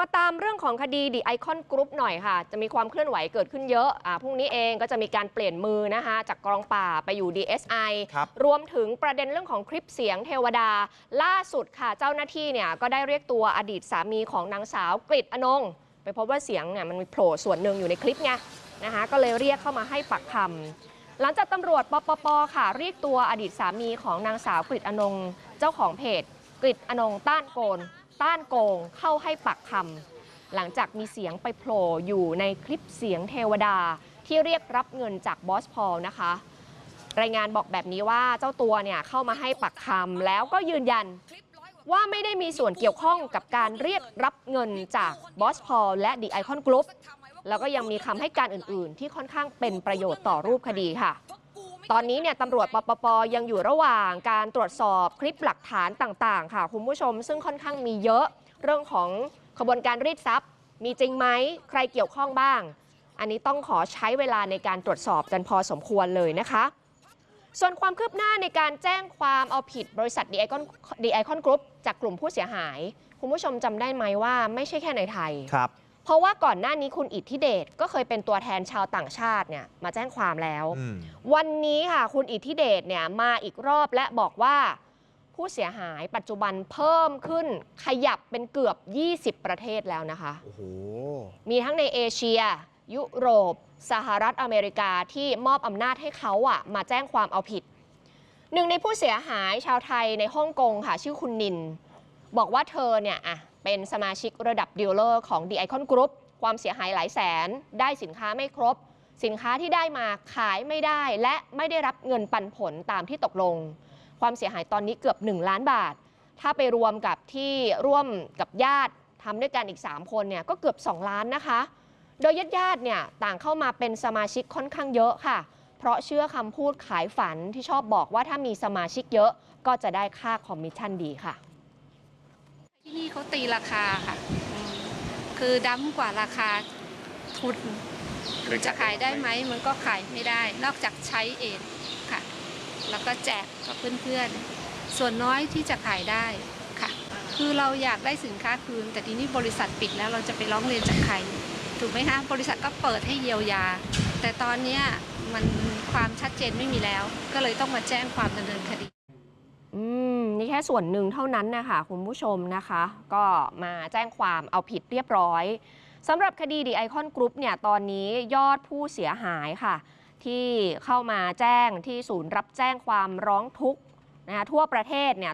มาตามเรื่องของคดีดีไอคอนกรุ๊ปหน่อยค่ะ จะมีความเคลื่อนไหวเกิดขึ้นเยอะอ่าพรุ่งนี้เองก็จะมีการเปลี่ยนมือนะคะจากกองป่าไปอยู่ DSI ครับ รวมถึงประเด็นเรื่องของคลิปเสียงเทวดา ล่าสุดค่ะ เจ้าหน้าที่เนี่ยก็ได้เรียกตัวอดีตสามีของนางสาวกฤตอนงไปพบว่าเสียงเนี่ยมันมีโผล่ส่วนหนึ่งอยู่ในคลิปไงนะคะก็เลยเรียกเข้ามาให้ปักคำ หลังจากตำรวจปปปค่ะ เรียกตัวอดีตสามีของนางสาวกฤตอนงเจ้าของเพจกฤตอนงต้านโกน ต้านโกงเข้าให้ปักคำหลังจากมีเสียงไปโผล่อยู่ในคลิปเสียงเทวดาที่เรียกรับเงินจากบอสพอลนะคะ รายงานบอกแบบนี้ว่าเจ้าตัวเนี่ยเข้ามาให้ปักคำแล้วก็ยืนยันว่าไม่ได้มีส่วนเกี่ยวข้องกับการเรียกรับเงินจากบอสพอลและดีไอคอนกรุ๊ปแล้วก็ยังมีคำให้การอื่น ๆ ที่ค่อนข้างเป็นประโยชน์ต่อรูปคดีค่ะ ตอนนี้เนี่ยตำรวจปปปยังอยู่ระหว่างการตรวจสอบคลิปหลักฐานต่างๆ ค่ะคุณผู้ชม ซึ่งค่อนข้างมีเยอะเรื่องของขบวนการรีดทรัพย์ มีจริงไหมใครเกี่ยวข้องบ้าง อันนี้ต้องขอใช้เวลาในการตรวจสอบกันพอสมควรเลยนะคะ ส่วนความคืบหน้าในการแจ้งความเอาผิดบริษัทดีไอคอนดีไอคอนกรุ๊ปจากกลุ่มผู้เสียหาย คุณผู้ชมจำได้ไหมว่าไม่ใช่แค่ในไทยครับ เพราะว่าก่อนหน้านี้คุณอิทธิเดชก็เคยเป็นตัวแทนชาวต่างชาติเนี่ยมาแจ้งความแล้ว อืมวันนี้ค่ะคุณอิทธิเดชเนี่ยมาอีกรอบและบอกว่า ผู้เสียหายปัจจุบันเพิ่มขึ้นขยับเป็นเกือบ 20 ประเทศแล้วนะคะ โอ้โห มีทั้งในเอเชีย ยุโรป สหรัฐอเมริกาที่มอบอำนาจให้เขาอะมาแจ้งความเอาผิด หนึ่งในผู้เสียหายชาวไทยในฮ่องกงค่ะ ชื่อคุณนิน บอกว่าเธอเนี่ยอะ เป็นสมาชิกระดับดีลเลอร์ของ The Icon Group ความเสียหายหลายแสน ได้สินค้าไม่ครบ สินค้าที่ได้มาขายไม่ได้ และไม่ได้รับเงินปันผลตามที่ตกลง ความเสียหายตอนนี้เกือบ 1 ล้านบาท ถ้าไปรวมกับที่ร่วมกับญาติทำด้วยกันอีก 3 คนเนี่ยก็เกือบ 2 ล้านนะคะ โดยญาติๆเนี่ยต่างเข้ามาเป็นสมาชิกค่อนข้างเยอะค่ะ เพราะเชื่อคำพูดขายฝันที่ชอบบอกว่าถ้ามีสมาชิกเยอะก็จะได้ค่าคอมมิชชั่นดีค่ะ ที่นี่เขาตีราคาค่ะอืมคือดั้มกว่าราคาทุนมันจะขายได้ไหมมันก็ขายไม่ได้ นอกจากใช้เองค่ะ แล้วก็แจกกับเพื่อนๆ ส่วนน้อยที่จะขายได้ค่ะ คือเราอยากได้สินค้าคืน แต่ทีนี้บริษัทปิดแล้วเราจะไปร้องเรียนจากใครถูกไหมคะบริษัทก็เปิดให้เยียวยา แต่ตอนเนี้ยมันความชัดเจนไม่มีแล้ว ก็เลยต้องมาแจ้งความดำเนินคดีอืมนี่แค่ ส่วนหนึ่งเท่านั้นนะคะคุณผู้ชมนะคะ ก็มาแจ้งความเอาผิดเรียบร้อยสำหรับคดีดีไอคอนกรุ๊ปเนี่ยตอนนี้ยอดผู้เสียหายค่ะ ที่เข้ามาแจ้งที่ศูนย์รับแจ้งความร้องทุกข์นะคะทั่วประเทศเนี่ย